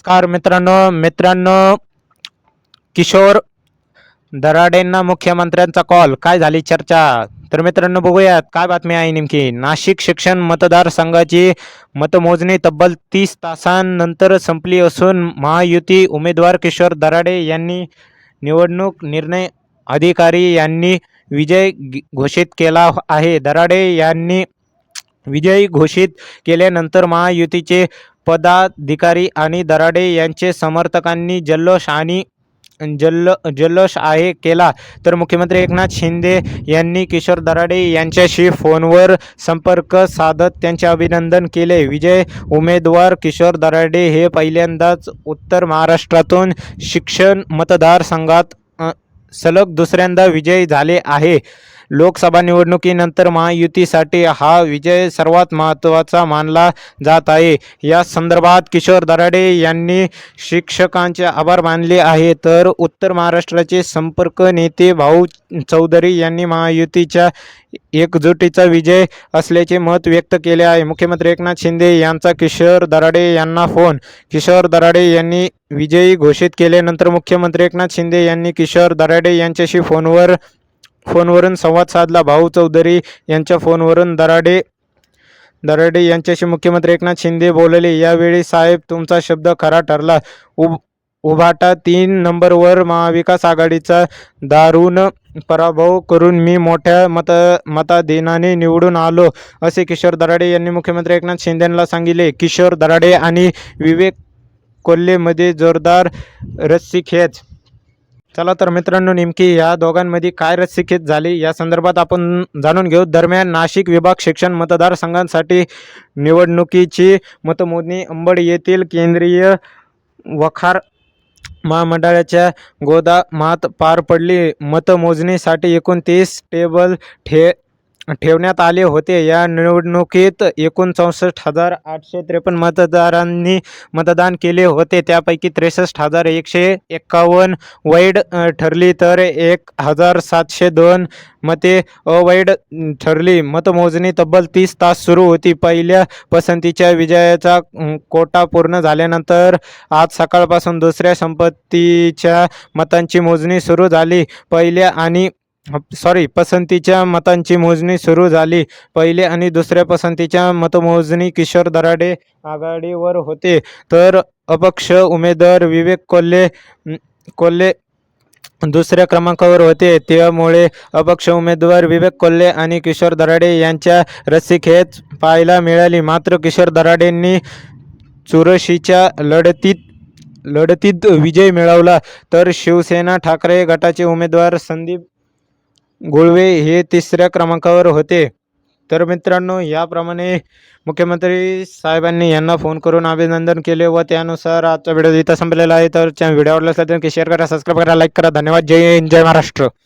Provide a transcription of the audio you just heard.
नमस्कार मित्रांनो मित्रांनो किशोर दराडेंना मुख्यमंत्र्यांचा कॉल. काय झाली चर्चा? तर मित्रांनो बघूयात काय बातमी आहे नेमकी? नाशिक शिक्षण मतदारसंघाची मतमोजणी तब्बल तीस तासांनंतर संपली असून महायुती उमेदवार किशोर दराडे यांनी निवडणूक निर्णय अधिकारी यांनी विजय घोषित केला आहे. दराडे यांनी विजयी घोषित केल्यानंतर महायुतीचे पदाधिकारी आणि दराडे यांचे समर्थकांनी जल्लोष आणि जल्ल जल्लोष आहे केला. तर मुख्यमंत्री एकनाथ शिंदे यांनी किशोर दराडे यांच्याशी फोनवर संपर्क साधत त्यांचे अभिनंदन केले. विजय उमेदवार किशोर दराडे हे पहिल्यांदाच उत्तर महाराष्ट्रातून शिक्षण मतदारसंघात सलग दुसऱ्यांदा विजयी झाले आहे. लोकसभा निवडणुकीनंतर महायुतीसाठी हा विजय सर्वात महत्त्वाचा मानला जात आहे. या संदर्भात किशोर दराडे यांनी शिक्षकांचे आभार मानले आहे. तर उत्तर महाराष्ट्राचे संपर्क नेते भाऊ चौधरी यांनी महायुतीच्या एकजुटीचा विजय असल्याचे मत व्यक्त केले आहे. मुख्यमंत्री एकनाथ शिंदे यांचा किशोर दराडे यांना फोन. किशोर दराडे यांनी विजयी घोषित केल्यानंतर मुख्यमंत्री एकनाथ शिंदे यांनी किशोर दराडे यांच्याशी फोनवर फोनवरून संवाद साधला. भाऊ चौधरी यांच्या फोनवरून दराडे दराडे यांच्याशी मुख्यमंत्री एकनाथ शिंदे बोलले. यावेळी साहेब तुमचा शब्द खरा ठरला. उब उभाटा तीन नंबरवर महाविकास आघाडीचा दारुण पराभव करून मी मोठ्या मत मताधीनाने निवडून आलो असे किशोर दराडे यांनी मुख्यमंत्री एकनाथ शिंदेंना सांगितले. किशोर दराडे आणि विवेक कोल्हेमध्ये जोरदार रस्सी खेच चला तर मित्रांनो नेमकी या दोघांमध्ये काय रस्सीखेच झाली? या संदर्भात आपण जाणून घेऊ. दरम्यान नाशिक विभाग शिक्षण मतदारसंघांसाठी निवडणुकीची मतमोजणी अंबड येथील केंद्रीय वखार महामंडळाच्या गोदामात पार पडली. मतमोजणीसाठी एकोणतीस टेबल ठे ठेवण्यात आले होते. या निवडणुकीत एकूण चौसष्ट हजार आठशे त्रेपन्न मतदारांनी मतदान केले होते. त्यापैकी त्रेसष्ट हजार एकशे एक्कावन्न वैड ठरली तर एक हजार सातशे दोन मते अवैध ठरली. मतमोजणी तब्बल तीस तास सुरू होती. पहिल्या पसंतीच्या विजयाचा कोटा पूर्ण झाल्यानंतर आज सकाळपासून दुसऱ्या संपत्तीच्या मतांची मोजणी सुरू झाली. पहिल्या आणि सॉरी पसंतीच्या मतांची मोजणी सुरू झाली. पहिले आणि दुसऱ्या पसंतीच्या मतमोजणी किशोर दराडे आघाडीवर होते. तर अपक्ष उमेदवार विवेक कोल्हे कोल्हे दुसऱ्या क्रमांकावर होते. त्यामुळे अपक्ष उमेदवार विवेक कोल्हे आणि किशोर दराडे यांच्या रस्सीखेच पाहायला मिळाली. मात्र किशोर दराडेंनी चुरशीच्या लढतीत लढतीत विजय मिळवला. तर शिवसेना ठाकरे गटाचे उमेदवार संदीप गुळवे हे तिसऱ्या क्रमांकावर होते. तर मित्रांनो याप्रमाणे मुख्यमंत्री साहेबांनी यांना फोन करून अभिनंदन केले व त्यानुसार आजचा व्हिडिओ इथं संपलेला आहे. तर व्हिडिओ आवडला असेल तर शेअर करा सबस्क्राईब करा लाईक करा. धन्यवाद. जय हिंद जय महाराष्ट्र.